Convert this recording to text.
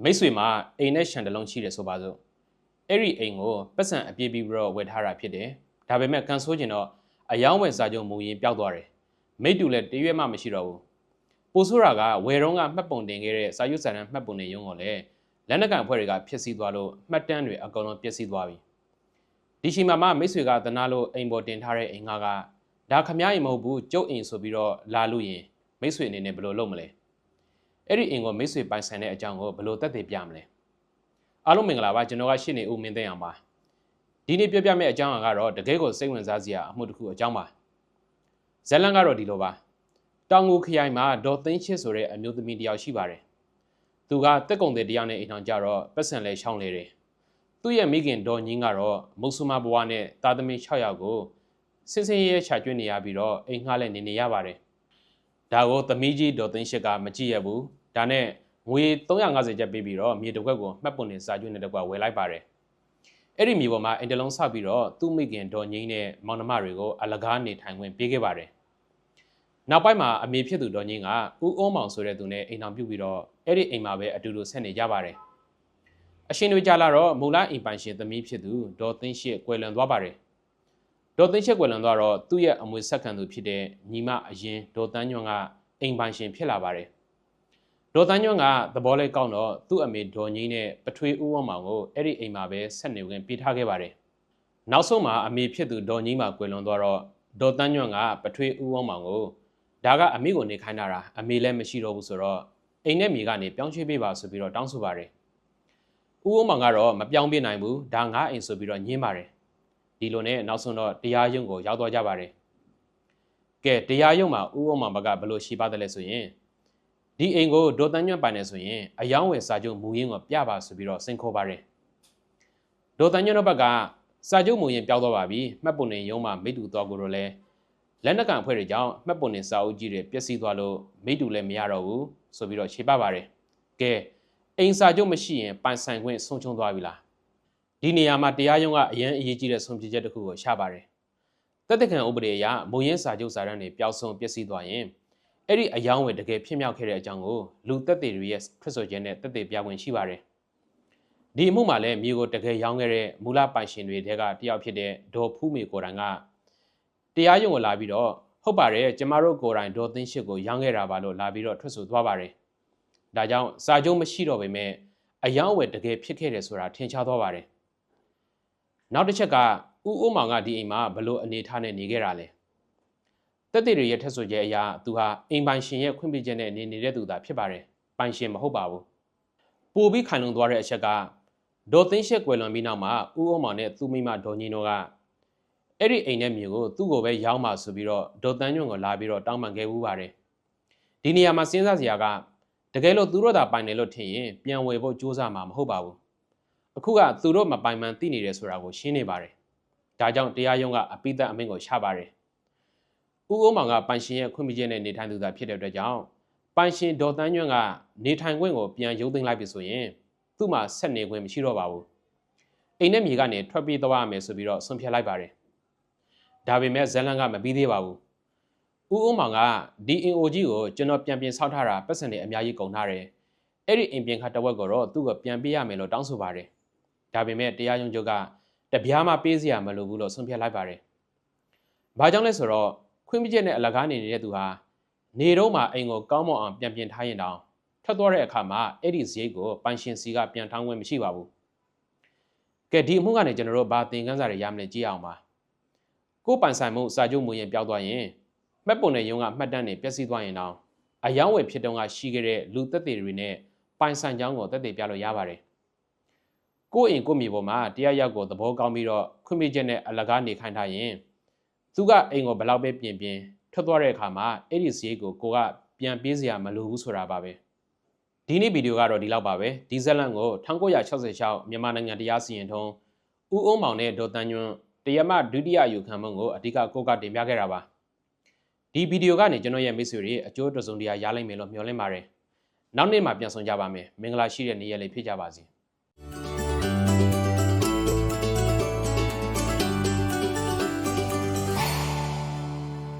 မိတ်ဆွေမှာအိမ်နဲ့ရှန်တလုံးရှိတယ်ဆိုပါစို့အဲ့ဒီအိမ်ကိုပတ်စံအပြည့်ပြီးပြီးတော့ဝယ်ထားတာဖြစ်တယ်ဒါပေမဲ့ကန်ဆိုးကျင်တော့အယောင်းဝယ်စာချုပ်မူရင်းပျောက်သွားတယ်မိတ်တူလည်းတရွေ့မှမရှိတော့ဘူးပိုဆိုးတာကဝယ်တော့ကမှတ်ပုံတင်ခဲ့တဲ့စာရွက်စာတမ်းမှတ်ပုံတွေရုံးကိုလည်းလက်နက်ကန်အဖွဲ့တွေကဖျက်ဆီးသွားလို့မှတ်တမ်းတွေအကုန်လုံးပျက်စီးသွားပြီဒီချိန်မှာမှမိတ်ဆွေကသနာလို့အိမ်ပေါ်တင်ထားတဲ့အိမ်ကကဒါခမရရင်မဟုတ်ဘူးကျုပ်အိမ်ဆိုပြီးတော့လာလို့ရင်မိတ်ဆွေအနေနဲ့ဘယ်လိုလုပ်မလဲ အဲ့ဒီအင်ကိုမိတ်ဆွေပိုင်ဆိုင်တဲ့အကြောင်းကိုဘယ်လိုသက်သေပြမလဲအားလုံးမင်္ဂလာပါကျွန်တော်ကရှင်းနေဦးမင်းသိန်းအောင်ပါဒီနေ့ပြောပြမယ့်အကြောင်းအရာကတော့တကယ်ကိုစိတ်ဝင်စားစရာအမှုတစ်ခုအကြောင်းပါဇလန်ကတော့ဒီလိုပါတောင်ငူခရိုင်မှာဒေါ်သိန်းချစ်ဆိုတဲ့အမျိုးသမီးတစ်ယောက်ရှိပါတယ်သူကတက်ကုံတဲ့တရားနဲ့အိမ်ထောင်ကြတော့ပတ်စံလဲရှောင်းလေတယ်သူ့ရဲ့မိခင်ဒေါ်ညင်းကတော့မုတ်ဆူမဘွားနဲ့သားသမီး6ယောက်ကိုစင်စင်ရဲရဲချကျွေးနေရပြီးတော့အိမ်ငှားလဲနေနေရပါတယ် ဒါကိုသမီးကြီးဒေါ်သိန်းရှစ်ကမကြည့်ရဘူးဒါနဲ့ငွေ350ကျပ်ပေးပြီးတော့မြေတစ်ခွက်ကိုမှတ်ပုံတင်စာကျွေးနဲ့တကွာဝယ်လိုက်ပါတယ်အဲ့ဒီမြေပေါ်မှာအင်တလုံးဆောက်ပြီးတော့သူ့မိခင်ဒေါ်ငိမ့်နဲ့မောင်နှမတွေကိုအလကားနေထိုင်ခွင့်ပေးခဲ့ပါတယ်နောက်ပိုင်းမှာအမေဖြစ်သူဒေါ်ငိမ့်ကဦးအုံးမောင်ဆိုတဲ့သူနဲ့အိမ်တော်ပြုတ်ပြီးတော့အဲ့ဒီအိမ်မှာပဲအတူတူဆက်နေကြပါတယ်အရှင်တွေကြလာတော့မူလအိမ်ပိုင်ရှင်သမီးဖြစ်သူဒေါ်သိန်းရှစ်ကွယ်လွန်သွားပါတယ် ဒေါ်သိန်းရှစ်ကွယ်လွန်သွားတော့သူ့ရဲ့အမွေဆက်ခံသူဖြစ်တဲ့ညီမအရင်ဒေါ်တန်းညွန့်ကအိမ်ပိုင်ရှင်ဖြစ်လာပါတယ်ဒေါ်တန်းညွန့်ကသဘောလေးကောင်းတော့သူ့အမေဒေါ်ငိမ့်နဲ့ပထွေးဦးဝမောင်ကိုအဲ့ဒီအိမ်မှာပဲဆက်နေဝင်ပေးထားခဲ့ပါတယ်နောက်ဆုံးမှာအမေဖြစ်သူဒေါ်ငိမ့်မှာကွယ်လွန်သွားတော့ဒေါ်တန်းညွန့်ကပထွေးဦးဝမောင်ကိုဒါကအမေကိုနေခိုင်းတာအမေလည်းမရှိတော့ဘူးဆိုတော့အိမ်နဲ့မြေကနေပြောင်းရွှေ့ပေးပါဆိုပြီးတော့တောင်းဆိုပါတယ်ဦးဝမောင်ကတော့မပြောင်းပြနိုင်ဘူးဒါငါအိမ်ဆိုပြီးတော့ညင်းပါတယ် ဒီလိုနဲ့နောက်ဆုံးတော့တရားရုံးကိုရောက်သွားကြပါတယ်ကဲတရားရုံးမှာဦးဝမောင်ဘက်ကဘယ်လိုရှိပါတယ်လဲဆိုရင်ဒီအိမ်ကိုဒေါ်တန်းညွန့်ပိုင်နေဆိုရင်အယောင်းဝယ်စာချုပ်မူရင်းကိုပြပါဆိုပြီးတော့စင်ခေါ်ပါတယ်ဒေါ်တန်းညွန့်တို့ဘက်ကစာချုပ်မူရင်းပြောင်းသွားပါပြီမှတ်ပုံနေရုံးမှာမိတူသွားကိုတော့လဲလက်နက်ကန်အဖွဲ့တွေကြောင့်မှတ်ပုံနေစာအုပ်ကြီးတွေပျက်စီးသွားလို့မိတူလည်းမရတော့ဘူးဆိုပြီးတော့ခြေပပါတယ်ကဲအိမ်စာချုပ်မရှိရင်ပိုင်ဆိုင်ခွင့်ဆုံးရှုံးသွားပြီလား ဒီနေရာမှာတရားရုံးကအရန်အရေးကြီးတဲ့ဆုံးဖြတ်ချက်တစ်ခုကိုချပါတယ်တက်တခံဥပဒေအရမူရင်းစာချုပ်စာတမ်းတွေပျောက်ဆုံးပျက်စီးသွားရင်အဲ့ဒီအယောင်းဝယ်တကယ်ဖြစ်မြောက်ခဲ့တဲ့အကြောင်းကိုလူသက်သေတွေရဲ့ထွက်ဆိုချက်နဲ့သက်သေပြဝင်ရှိပါတယ်ဒီအမှုမှာလည်းမြေကိုတကယ်ရောင်းခဲ့တဲ့မူလပိုင်ရှင်တွေတဲကတယောက်ဖြစ်တဲ့ဒေါ်ဖူးမေကိုတိုင်ကတရားရုံးကိုလာပြီးတော့ဟုတ်ပါတယ်ကျမတို့ကိုယ်တိုင်ဒေါ်သိန်းရှစ်ကိုရောင်းခဲ့တာပါလို့လာပြီးတော့ထွက်ဆိုသွားပါတယ်ဒါကြောင့်စာချုပ်မရှိတော့ပေမဲ့အယောင်းဝယ်တကယ်ဖြစ်ခဲ့တယ်ဆိုတာထင်ရှားသွားပါတယ် နောက်တစ်ချက်ကဦးအိုးမောင်ကဒီအိမ်မှာဘလို့အနေထားနဲ့နေခဲ့တာလဲတက်တဲ့တွေရဲ့ထက်ဆိုချက်အရာသူဟာအိမ်ပိုင်ရှင်ရဲ့ခွင့်ပြုချက်နဲ့နေနေတဲ့သူသာဖြစ်ပါတယ်ပိုင်ရှင်မဟုတ်ပါဘူးပို့ပြီးခိုင်လုံသွားတဲ့အချက်ကဒေါ်သိန်းရှက်ကွယ်လွန်ပြီးနောက်မှာဦးအိုးမောင်နဲ့သူ့မိမဒေါ်ညင်းတို့ကအဲ့ဒီအိမ်နဲ့မြေကိုသူ့ကိုပဲရောင်းပါဆိုပြီးတော့ဒေါ်တန်းညွန့်ကိုလာပြီးတော့တောင်းပန်ခဲ့ဦးပါတယ်ဒီနေရာမှာစဉ်းစားစရာကတကယ်လို့သူတို့သာပိုင်တယ်လို့ထင်ရင်ပြန်ဝယ်ဖို့ကြိုးစားမှာမဟုတ်ပါဘူး အခုကသူတို့မပိုင်မှန်သိနေတယ်ဆိုတာကိုရှင်းနေပါတယ်ဒါကြောင့်တရားရုံးကအပိသက်အမိန့်ကိုချပါတယ်ဦးအိုးမောင်ကပိုင်ရှင်ရဲ့ခွင့်ပြုချက်နဲ့နေထိုင်သူသာဖြစ်တဲ့အတွက်ကြောင့်ပိုင်ရှင်ဒေါ်တန်းညွန့်ကနေထိုင်ခွင့်ကိုပြန်ရုပ်သိမ်းလိုက်ပြီဆိုရင်သူ့မှာဆက်နေခွင့်မရှိတော့ပါဘူးအိမ်နဲ့မြေကနေထွက်ပြေးသွားရမယ်ဆိုပြီးတော့ဆုံးဖြတ်လိုက်ပါတယ်ဒါပေမဲ့ဇလန်ကမပြီးသေးပါဘူးဦးဦးမောင်ကဒီအင်အိုကြီးကိုကျွန်တော်ပြန်ပြင်ဆောက်ထားတာပတ်စံတွေအများကြီးကုန်ထားတယ်အဲ့ဒီအင်ပြင်ခါတဝက်ကိုတော့သူ့ကိုပြန်ပေးရမယ်လို့တောင်းဆိုပါတယ် ဒါပေမဲ့တရားရုံးချုပ်ကတပြားမှပေးစရာမလိုဘူးလို့ဆုံးဖြတ်လိုက်ပါတယ်ဘာကြောင့်လဲဆိုတော့ခွင့်ပြုချက်နဲ့အလကားနေနေတဲ့သူဟာနေတော့မှအိမ်ကိုကောင်းမွန်အောင်ပြန်ပြင်ထားရင်တောင်ထွက်သွားတဲ့အခါမှာအဲ့ဒီဈေးကိုပိုင်ရှင်စီကပြန်ထောင်းခွင့်မရှိပါဘူးကဲဒီအမှုကနေကျွန်တော်တို့ဘာသင်ခန်းစာတွေရမလဲကြည့်အောင်ပါကိုပိုင်ဆိုင်မှုစာချုပ်မူရင်ပြောက်သွားရင်မှတ်ပုံနဲ့ရုံးကမှတ်တမ်းတွေပျက်စီးသွားရင်တောင်အယောင်းဝယ်ဖြစ်တုန်းကရှိခဲ့တဲ့လူသက်သေတွေနဲ့ပိုင်ဆိုင်ကြောင်းကိုသက်သေပြလို့ရပါတယ် ကိုအိမ်ကိုမိပေါ်မှာတရားရောက်ကိုသဘောကောင်းပြီးတော့ခွင့်ပြုချက်နဲ့အလကားနေခိုင်းထားရင်သူကအိမ်ကိုဘယ်လောက်ပဲပြင်ပြင်ထွက်သွားတဲ့အခါမှာအဲ့ဒီဈေးကိုကိုကပြန်ပေးစရာမလိုဘူးဆိုတာပါပဲဒီနေ့ဗီဒီယိုကတော့ဒီလောက်ပါပဲဒီဇက်လန်ကို1966မြန်မာနိုင်ငံတရားစီရင်ထုံးဦးအုံးမောင်နဲ့ဒေါ်တန်ညွန်းတရမဒုတိယယူခံမှုကိုအဓိကကိုကတင်ပြခဲ့တာပါဒီဗီဒီယိုကနေကျွန်တော်ရဲ့မိတ်ဆွေတွေအကျိုးတစုံတရာရလိမ့်မယ်လို့မျှော်လင့်ပါတယ်နောက်နေ့မှပြန်ဆောင်ကြပါမယ်မင်္ဂလာရှိတဲ့နေ့ရက်လေးဖြစ်ကြပါစေ